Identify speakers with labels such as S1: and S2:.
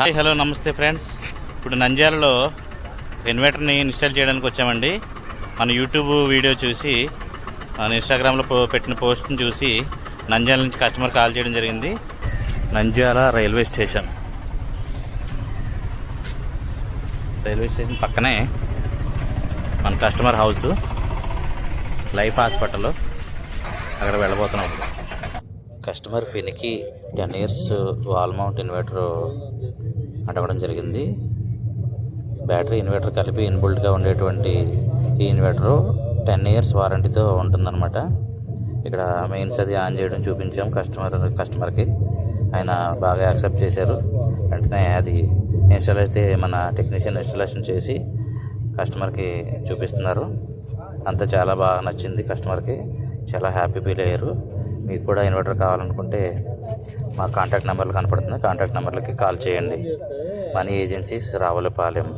S1: Hi hello నమస్తే friends. ఇప్పుడు నంద్యాలలో ఇన్వర్టర్ని ఇన్స్టాల్ చేయడానికి వచ్చామండి. మన యూట్యూబ్ వీడియో చూసి మన ఇన్స్టాగ్రామ్లో పో- పెట్టిన పోస్ట్ని చూసి నంద్యాల నుంచి కస్టమర్ కాల్ చేయడం జరిగింది. Nandyal railway station. Railway station పక్కనే మన కస్టమర్ హౌస్ లైఫ్ హాస్పిటల్. అక్కడ వెళ్ళబోతున్నాం. Customer ఫినికి ten years wall mount inverter అడగడం జరిగింది. బ్యాటరీ ఇన్వర్టర్ కలిపి ఇన్బుల్ట్గా ఉండేటువంటి ఈ ఇన్వర్టర్ టెన్ ఇయర్స్ వారంటీతో ఉంటుందన్నమాట. ఇక్కడ మెయిన్స్ అది ఆన్ చేయడం చూపించాం కస్టమర్ కస్టమర్కి. ఆయన బాగా యాక్సెప్ట్ చేశారు. వెంటనే అది ఇన్స్టాల్ అయితే మన టెక్నీషియన్ ఇన్స్టాలేషన్ చేసి కస్టమర్కి చూపిస్తున్నారు. అంతా చాలా బాగా నచ్చింది కస్టమర్కి. చాలా హ్యాపీ ఫీల్ అయ్యారు. మీకు కూడా ఇన్వర్టర్ కావాలనుకుంటే మా కాంటాక్ట్ నెంబర్లు కనపడుతుంది కాంటాక్ట్ నెంబర్లకి కాల్ చేయండి. Money agencies Ravulapalem.